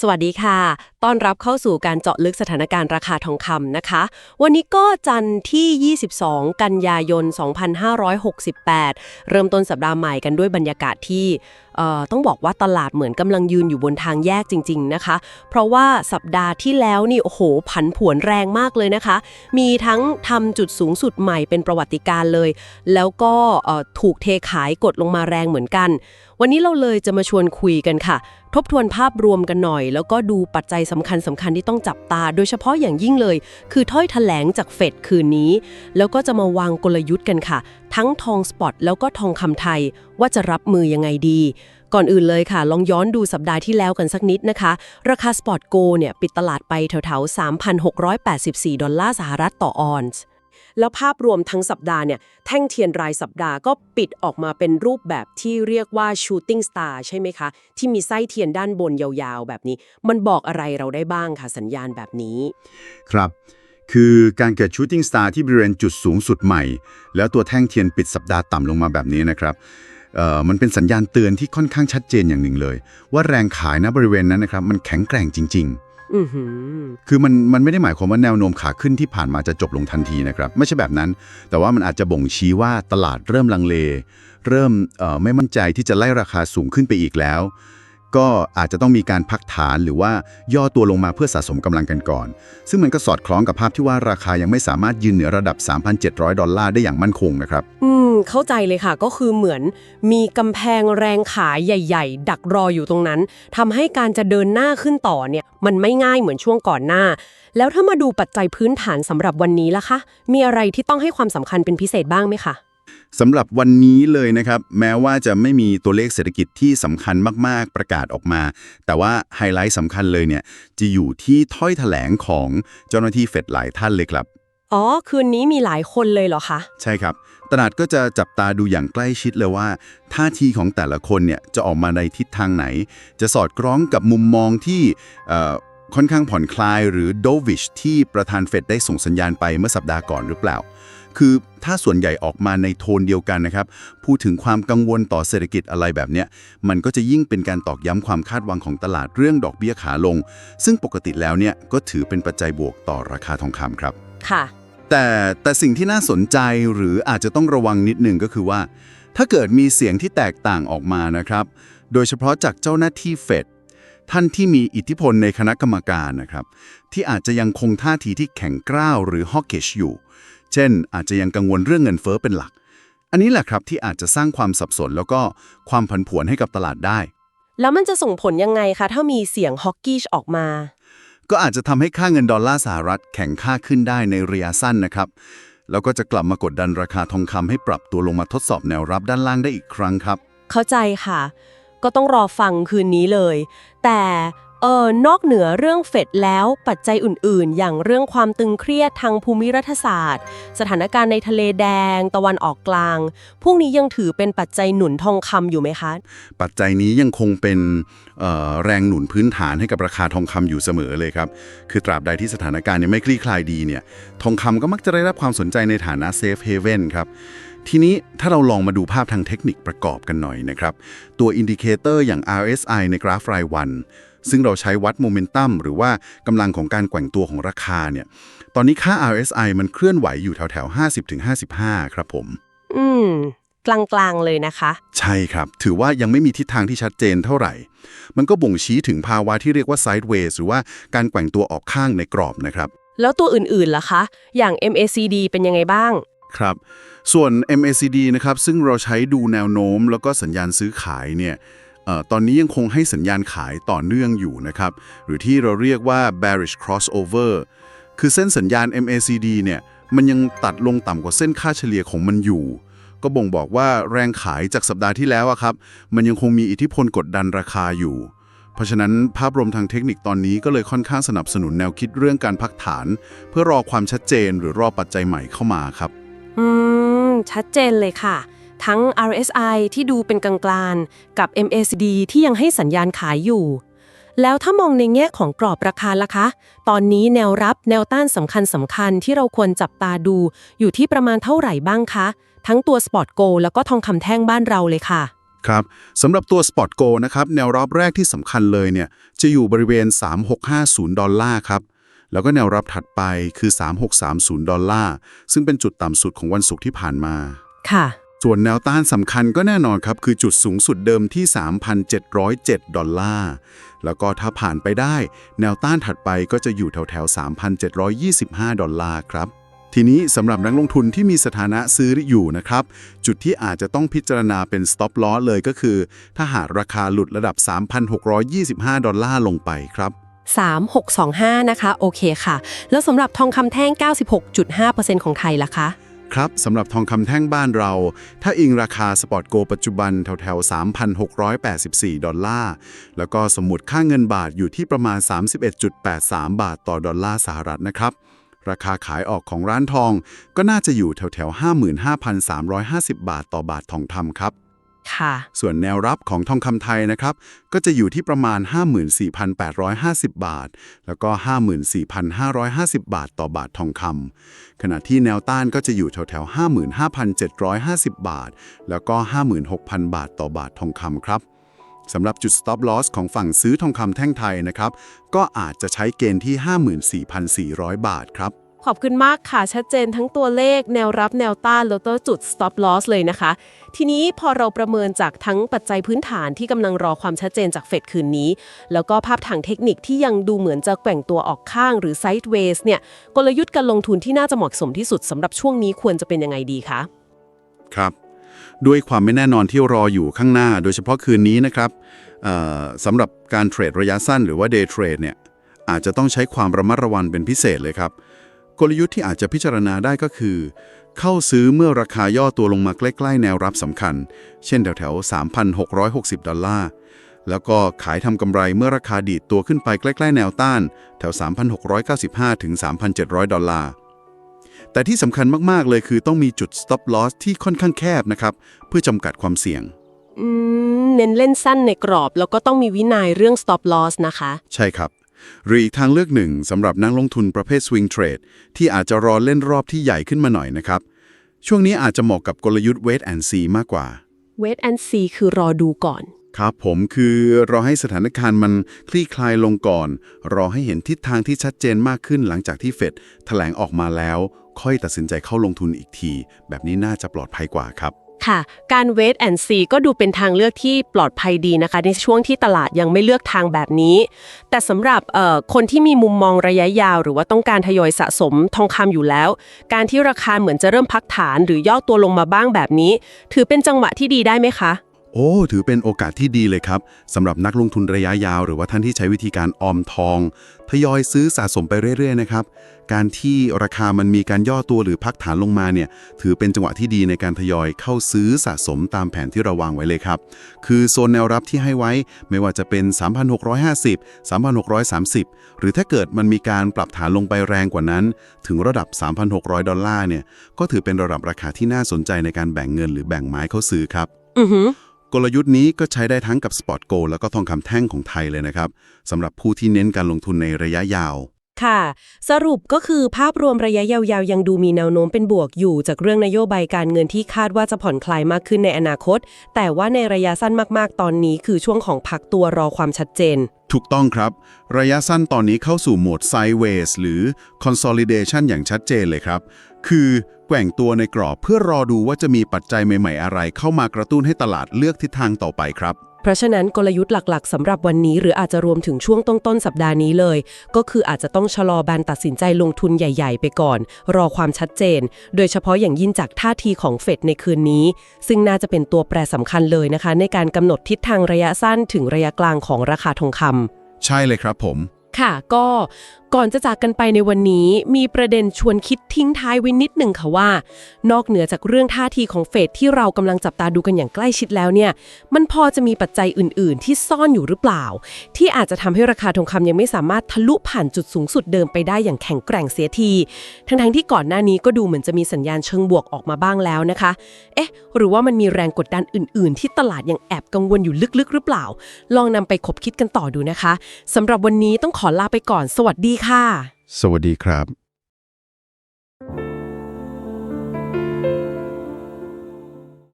สวัสดีค่ะ ต้อนรับเข้าสู่การเจาะลึกสถานการณ์ราคาทองคำนะคะ วันนี้ก็จันทร์ที่ 22 กันยายน 2568 เริ่มต้นสัปดาห์ใหม่กันด้วยบรรยากาศที่ต้องบอกว่าตลาดเหมือนกำลังยืนอยู่บนทางแยกจริง ๆนะคะ เพราะว่าสัปดาห์ที่แล้วนี่โอ้โหผันผวนแรงมากเลยนะคะ มีทั้งทำจุดสูงสุดใหม่เป็นประวัติการเลย แล้วก็ถูกเทขายกดลงมาแรงเหมือนกัน วันนี้เราเลยจะมาชวนคุยกันค่ะ ทบทวนภาพรวมกันหน่อย แล้วก็ดูปัจจัยสำคัญสำคัญที่ต้องจับตา โดยเฉพาะอย่างยิ่งเลย คือถ้อยแถลงจากเฟดคืนนี้ แล้วก็จะมาวางกลยุทธ์กันค่ะ ทั้งทองสปอตแล้วก็ทองคำไทย ว่าจะรับมือยังไงดี ก่อนอื่นเลยค่ะ ลองย้อนดูสัปดาห์ที่แล้วกันสักนิดนะคะ ราคาสปอตโกเนี่ยปิดตลาดไปแถวๆ 3,684 ดอลลาร์สหรัฐต่อออนซ์ แล้วภาพรวมทั้งสัปดาห์เนี่ยแท่งเทียนรายสัปดาห์ก็ปิดออกมาเป็นรูปแบบที่เรียกว่า shooting star ใช่ไหมคะ ที่มีไส้เทียนด้านบนยาวๆ แบบนี้ มันบอกอะไรเราได้บ้างคะสัญญาณแบบนี้ ครับคือการเกิดชูตติ้งสตาร์ที่บริเวณจุดสูงสุดใหม่ แล้วตัวแท่งเทียนปิดสัปดาห์ต่ำลงมาแบบนี้นะครับเอ่อมันเป็นสัญญาณเตือนที่ค่อนข้างชัดเจนอย่างหนึ่งเลย ว่าแรงขายณบริเวณนั้นนะครับมันแข็งแกร่งจริง ๆ อือหือ คือมันมันไม่ได้หมายความว่าแนวโน้มขาขึ้นที่ผ่านมาจะจบลงทันทีนะครับ ไม่ใช่แบบนั้น แต่ว่ามันอาจจะบ่งชี้ว่าตลาดเริ่มลังเล เริ่มเอ่อไม่มั่นใจที่จะไล่ราคาสูงขึ้นไปอีกแล้ว ก็อาจจะต้องมีการพักฐานหรือว่าย่อตัวลงมาเพื่อสะสมกำลังกันก่อน ซึ่งมันก็สอดคล้องกับภาพที่ว่าราคายังไม่สามารถยืนเหนือระดับ 3,700 ดอลลาร์ได้อย่างมั่นคงนะครับ อืม เข้าใจเลยค่ะก็คือเหมือนมีกำแพงแรงขายใหญ่ ๆ ดักรออยู่ตรงนั้นทำให้การจะเดินหน้าขึ้นต่อเนี่ย มันไม่ง่ายเหมือนช่วงก่อนหน้า แล้วถ้ามาดูปัจจัยพื้นฐานสำหรับวันนี้ล่ะคะ มีอะไรที่ต้องให้ความสำคัญเป็นพิเศษบ้างไหมคะ สำหรับวันนี้เลยนะครับ แม้ว่าจะไม่มีตัวเลขเศรษฐกิจที่สำคัญมากๆประกาศออกมา แต่ว่าไฮไลท์สำคัญเลยเนี่ยจะอยู่ที่ถ้อยแถลงของเจ้าหน้าที่เฟดหลายท่านเลยครับ อ๋อ คืนนี้มีหลายคนเลยเหรอคะ ใช่ครับ ตลาดก็จะจับตาดูอย่างใกล้ชิดเลยว่า ท่าทีของแต่ละคนเนี่ยจะออกมาในทิศทางไหน จะสอดคล้องกับมุมมองที่เอ่อค่อนข้างผ่อนคลายหรือโดวิชที่ประธานเฟดได้ส่งสัญญาณไปเมื่อสัปดาห์ก่อนหรือเปล่า คือถ้าส่วนใหญ่ออกมาในโทนเดียวกันนะครับ พูดถึงความกังวลต่อเศรษฐกิจอะไรแบบเนี้ย มันก็จะยิ่งเป็นการตอกย้ำความคาดหวังของตลาดเรื่องดอกเบี้ยขาลง ซึ่งปกติแล้วเนี่ยก็ถือเป็นปัจจัยบวกต่อราคาทองคำครับ ค่ะ แต่แต่สิ่งที่น่าสนใจหรืออาจจะต้องระวังนิดหนึ่งก็คือว่า ถ้าเกิดมีเสียงที่แตกต่างออกมานะครับ โดยเฉพาะจากเจ้าหน้าที่เฟดท่านที่มีอิทธิพลในคณะกรรมการนะครับ ที่อาจจะยังคงท่าทีที่แข็งกร้าวหรือฮอกเกชอยู่ เช่น อาจจะยังกังวลเรื่องเงินเฟ้อเป็นหลัก อันนี้แหละครับที่อาจจะสร้างความสับสนแล้วก็ความผันผวนให้กับตลาดได้ แล้วมันจะส่งผลยังไงคะ ถ้ามีเสียงฮอกกี้ออกมา ก็อาจจะทำให้ค่าเงินดอลลาร์สหรัฐแข็งค่าขึ้นได้ในระยะสั้นนะครับ แล้วก็จะกลับมากดดันราคาทองคำให้ปรับตัวลงมาทดสอบแนวรับด้านล่างได้อีกครั้งครับ เข้าใจค่ะ ก็ต้องรอฟังคืนนี้เลย แต่ เออนอกเหนือเรื่องเฟดแล้วปัจจัยอื่นๆ อย่างเรื่องความตึงเครียดทางภูมิรัฐศาสตร์ สถานการณ์ในทะเลแดง ตะวันออกกลาง พวกนี้ยังถือเป็นปัจจัยหนุนทองคำอยู่ไหมคะ ปัจจัยนี้ยังคงเป็นแรงหนุนพื้นฐานให้กับราคาทองคำอยู่เสมอเลยครับ คือตราบใดที่สถานการณ์ยังไม่คลี่คลายดีเนี่ยทองคำก็มักจะได้รับความสนใจในฐานะเซฟเฮเว่นครับ ทีนี้ถ้าเราลองมาดูภาพทางเทคนิคประกอบกันหน่อยนะครับ ตัวอินดิเคเตอร์อย่าง RSI ในกราฟรายวัน ซึ่งเราใช้วัดโมเมนตัมหรือว่ากำลังของการแกว่งตัวของราคาเนี่ย ตอนนี้ค่า RSI มันเคลื่อนไหวอยู่แถวๆ50-55 ครับผม อืม กลางๆเลยนะคะ ใช่ครับ ถือว่ายังไม่มีทิศทางที่ชัดเจนเท่าไหร่ มันก็บ่งชี้ถึงภาวะที่เรียกว่า sideways หรือว่าการแกว่งตัวออกข้างในกรอบนะครับ แล้วตัวอื่นๆล่ะคะ อย่าง MACD เป็นยังไงบ้าง ครับ ส่วน MACD นะครับ ซึ่งเราใช้ดูแนวโน้ม แล้วก็สัญญาณซื้อขายเนี่ยออตอนนี้ยังคงให้สัญญาณขายต่อเนื่องอยู่นะครับ หรือที่เราเรียกว่า bearish crossover คือเส้นสัญญาณ MACD เนี่ยมันยังตัดลงต่ำกว่าเส้นค่าเฉลี่ยของมันอยู่ ก็บ่งบอกว่าแรงขายจากสัปดาห์ที่แล้วครับ มันยังคงมีอิทธิพลกดดันราคาอยู่ เพราะฉะนั้นภาพรวมทางเทคนิคตอนนี้ก็เลยค่อนข้างสนับสนุนแนวคิดเรื่องการพักฐาน เพื่อรอความชัดเจนหรือรอปัจจัยใหม่เข้ามาครับ อืม ชัดเจนเลยค่ะ ทั้ง RSI ที่ดูเป็นกลางๆ กับ MACD ที่ยังให้สัญญาณขายอยู่ แล้วถ้ามองในแง่ของกรอบราคาล่ะคะ ตอนนี้แนวรับแนวต้านสำคัญสำคัญที่เราควรจับตาดู อยู่ที่ประมาณเท่าไหร่บ้างคะ ทั้งตัว Spot Go แล้วก็ทองคำแท่งบ้านเราเลยค่ะครับสำหรับตัว Spot Go นะครับ แนวรับแรกที่สำคัญเลยเนี่ย จะอยู่บริเวณ 3650 ดอลลาร์ครับ แล้วก็แนวรับถัดไปคือ 3630 ดอลลาร์ ซึ่งเป็นจุดต่ำสุดของวันศุกร์ที่ผ่านมา ค่ะ ส่วนแนวต้านสำคัญก็แน่นอนครับ คือจุดสูงสุดเดิมที่ 3,707 ดอลลาร์ แล้วก็ถ้าผ่านไปได้ แนวต้านถัดไปก็จะอยู่แถวแถวๆ3,725 ดอลลาร์ครับทีนี้สำหรับนักลงทุนที่มีสถานะซื้ออยู่นะครับ จุดที่อาจจะต้องพิจารณาเป็น stop loss เลยก็คือ ถ้าหากราคาหลุดระดับ 3,625 ดอลลาร์ลงไปครับ 3625 นะคะ โอเคค่ะ แล้วสำหรับทองคำแท่ง 96.5%ของไทยล่ะคะ ครับสำหรับทองคำแท่งบ้านเรา ถ้าอิงราคาสปอร์ตโกปัจจุบันแถวๆ 3,684 ดอลลาร์ แล้วก็สมุดค่าเงินบาทอยู่ที่ประมาณ 31.83 บาทต่อดอลลาร์สหรัฐนะครับราคาขายออกของร้านทองก็น่าจะอยู่แถวๆ 55,350 บาทต่อบาททองคำครับ ค่ะ ส่วนแนวรับของทองคำไทยนะครับ ก็จะอยู่ที่ประมาณ 54,850 บาท แล้วก็ 54,550 บาทต่อบาททองคำขณะที่แนวต้านก็จะอยู่แถวๆ55,750 บาท แล้วก็ 56,000 บาทต่อบาททองคำครับสำหรับจุด stop loss ของฝั่งซื้อทองคำแท่งไทยนะครับ ก็อาจจะใช้เกณฑ์ที่ 54,400 บาทครับ ขอบคุณมากค่ะ ชัดเจนทั้งตัวเลขแนวรับแนวต้านแล้วก็จุด stop loss เลยนะคะ ทีนี้พอเราประเมินจากทั้งปัจจัยพื้นฐานที่กำลังรอความชัดเจนจากเฟดคืนนี้ แล้วก็ภาพทางเทคนิคที่ยังดูเหมือนจะแกว่งตัวออกข้างหรือ sideways เนี่ยกลยุทธ์การลงทุนที่น่าจะเหมาะสมที่สุดสำหรับช่วงนี้ควรจะเป็นยังไงดีคะครับด้วยความไม่แน่นอนที่รออยู่ข้างหน้า โดยเฉพาะคืนนี้นะครับเอ่อสำหรับการเทรดระยะสั้นหรือว่า day trade เนี่ยอาจจะต้องใช้ความระมัดระวังเป็นพิเศษเลยครับ กลยุทธ์ที่อาจจะพิจารณาได้ก็คือ เข้าซื้อเมื่อราคาย่อตัวลงมาใกล้ๆ แนวรับสำคัญ เช่นแถวๆ 3,660 ดอลลาร์ แล้วก็ขายทำกำไรเมื่อราคาดีดตัวขึ้นไปใกล้ๆ แนวต้าน แถว 3,695 ถึง 3,700 ดอลลาร์ แต่ที่สำคัญมากๆ เลยคือต้องมีจุด stop loss ที่ค่อนข้างแคบนะครับ เพื่อจำกัดความเสี่ยงอืมเน้นเล่นสั้นในกรอบ แล้วก็ต้องมีวินัยเรื่อง stop loss นะคะ ใช่ครับ หรืออีกทางเลือกหนึ่งสำหรับนักลงทุนประเภท swing trade ที่อาจจะรอเล่นรอบที่ใหญ่ขึ้นมาหน่อยนะครับ ช่วงนี้อาจจะเหมาะกับกลยุทธ์ wait and see มากกว่า wait and see คือรอดูก่อน ครับผมคือรอให้สถานการณ์มันคลี่คลายลงก่อน รอให้เห็นทิศทางที่ชัดเจนมากขึ้นหลังจากที่เฟดแถลงออกมาแล้ว ค่อยตัดสินใจเข้าลงทุนอีกที แบบนี้น่าจะปลอดภัยกว่าครับ ค่ะ การ wait and see ก็ดูเป็นทางเลือกที่ปลอดภัยดีนะคะ ในช่วงที่ตลาดยังไม่เลือกทางแบบนี้ แต่สำหรับคนที่มีมุมมองระยะยาว หรือว่าต้องการทยอยสะสมทองคำอยู่แล้ว การที่ราคาเหมือนจะเริ่มพักฐานหรือย่อตัวลงมาบ้างแบบนี้ ถือเป็นจังหวะที่ดีได้ไหมคะ โอ้ ถือเป็นโอกาสที่ดีเลยครับสำหรับนักลงทุนระยะยาว หรือว่าท่านที่ใช้วิธีการออมทอง ทยอยซื้อสะสมไปเรื่อยๆนะครับ การที่ราคามันมีการย่อตัวหรือพักฐานลงมาเนี่ย ถือเป็นจังหวะที่ดีในการทยอยเข้าซื้อสะสมตามแผนที่เราวางไว้เลยครับ คือโซนแนวรับที่ให้ไว้ ไม่ว่าจะเป็น 3,650 3,630 หรือถ้าเกิดมันมีการปรับฐานลงไปแรงกว่านั้น ถึงระดับ 3,600 ดอลลาร์เนี่ย ก็ถือเป็นระดับราคาที่น่าสนใจในการแบ่งเงิน หรือแบ่งไม้เข้าซื้อครับ อือหือ กลยุทธ์นี้ก็ใช้ได้ทั้งกับ Spot Go แล้วก็ทองคำแท่งของไทยเลยนะครับสำหรับผู้ที่เน้นการลงทุนในระยะยาว ค่ะ สรุปก็คือภาพรวมระยะยาวๆ ยังดูมีแนวโน้มเป็นบวกอยู่ จากเรื่องนโยบายการเงินที่คาดว่าจะผ่อนคลายมากขึ้นในอนาคต แต่ว่าในระยะสั้นมากๆ ตอนนี้คือช่วงของพักตัวรอความชัดเจน ถูกต้องครับ ระยะสั้นตอนนี้เข้าสู่โหมด Sideways หรือ Consolidation อย่างชัดเจนเลยครับ คือแกว่งตัวในกรอบเพื่อรอดูว่าจะมีปัจจัยใหม่ๆอะไร เข้ามากระตุ้นให้ตลาดเลือกทิศทางต่อไปครับ เพราะฉะนั้นกลยุทธ์หลักๆสำหรับวันนี้ หรืออาจจะรวมถึงช่วงต้นๆสัปดาห์นี้เลย ก็คืออาจจะต้องชะลอการตัดสินใจลงทุนใหญ่ ๆ ไปก่อน รอความชัดเจน โดยเฉพาะอย่างยิ่งจากท่าทีของเฟดในคืนนี้ ซึ่งน่าจะเป็นตัวแปรสำคัญเลยนะคะ ในการกำหนดทิศทางระยะสั้นถึงระยะกลางของราคาทองคำใช่เลยครับผมค่ะก็ ก่อนจะจากกันไปในวันนี้มีประเด็นชวนคิดทิ้งท้ายไว้นิดหนึ่งค่ะว่า นอกเหนือจากเรื่องท่าทีของเฟดที่เรากำลังจับตาดูกันอย่างใกล้ชิดแล้วเนี่ย มันพอจะมีปัจจัยอื่น ๆ ที่ซ่อนอยู่หรือเปล่า ที่อาจจะทำให้ราคาทองคำยังไม่สามารถทะลุผ่านจุดสูงสุดเดิมไปได้อย่างแข็งแกร่งเสียที ทั้งๆที่ก่อนหน้านี้ก็ดูเหมือนจะมีสัญญาณเชิงบวกออกมาบ้างแล้วนะคะ เอ๊ะ หรือว่ามันมีแรงกดดันอื่น ๆ ที่ตลาดยังแอบกังวลอยู่ลึก ๆ หรือเปล่า ลองนำไปคบคิดกันต่อดูนะคะสำหรับวันนี้ต้องขอลาไปก่อน สวัสดีค่ะ สวัสดีครับ